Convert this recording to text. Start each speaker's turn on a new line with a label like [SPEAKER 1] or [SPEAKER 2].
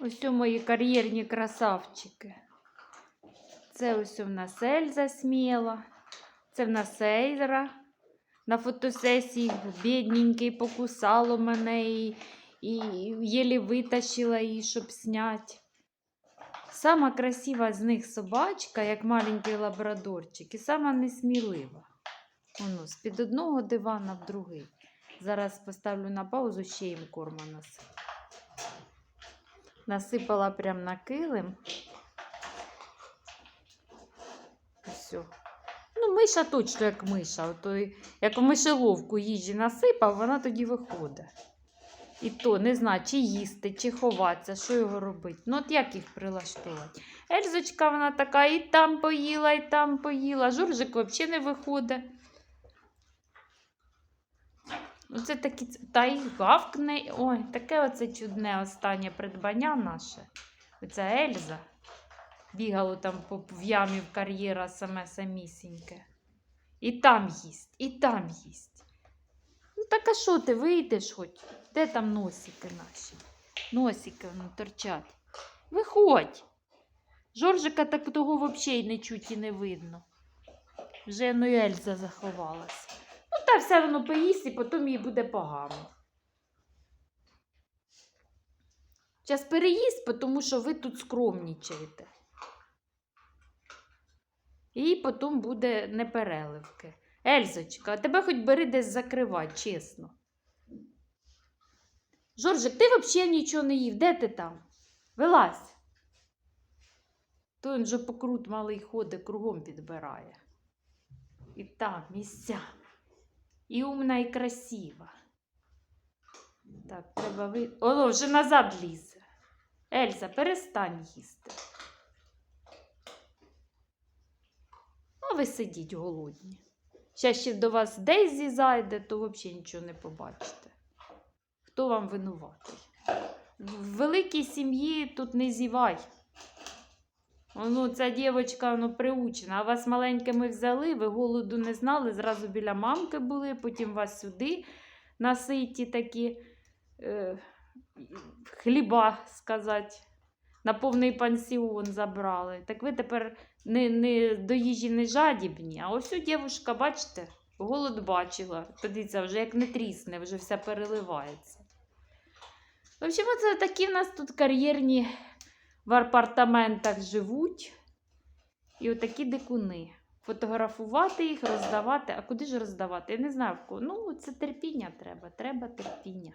[SPEAKER 1] Ось у мої кар'єрні красавчики. Це ось у нас Ельза сміла. Це в нас Ейзра. На фотосесії бідненький покусало мене і, і єлі витащила її, щоб зняти. Сама красива з них собачка, як маленький лабрадорчик, і сама несмілива. Воно, з-під одного дивана в другий. Зараз поставлю на паузу, ще їм корма насиплю. Насипала прямо на килим. Все. Ну, миша точно як миша. Ото, як в мишеловку їжі насипав, вона тоді виходить. І то не знаю, чи їсти, чи ховатися, що його робити. Ну, от як їх прилаштувати? Ельзочка, вона така і там поїла, і там поїла. Жоржик взагалі не виходить. Оце такі, та й гавкне. Ой, таке оце чудне останнє придбання наше. Оця Ельза. Бігало там по в ямі в кар'єра саме самісіньке. І там їсть, і там їсть. Ну так а що ти вийдеш хоч? Де там носики наші? Носики воно торчать. Виходь. Жоржика так того взагалі не чуть і не видно. Вже ну Ельза заховалася. Все воно поїсть і потім їй буде погано. Зараз переїсть, тому що ви тут скромнічаєте. І потім буде непереливки. Ельзочка, а тебе хоч бери десь закривай, чесно. Жоржик, ти взагалі нічого не їв. Де ти там? Вилазь. То він же покрут малий ходить, кругом підбирає. І там місця. І умна, і красива. Так, треба ви. О, вже назад лізе. Ельза, перестань їсти. А ви сидіть голодні. Щас ще до вас Дейзі зайде, то взагалі нічого не побачите. Хто вам винуватий? В великій сім'ї тут не зівай. Ну, ця дівчинка ну, приучена, а вас маленькими взяли, ви голоду не знали, зразу біля мамки були, потім вас сюди наситі такі е, хліба, сказати, на повний пансіон забрали. Так ви тепер не, не до їжі не жадібні, а ось дівчинка, бачите, голод бачила. Подивіться, вже як не трісне, вже все переливається. В общем, це такі в нас тут кар'єрні в апартаментах живуть. І отакі дикуни. Фотографувати їх, роздавати. А куди ж роздавати? Я не знаю. Ну, це терпіння треба. Треба терпіння.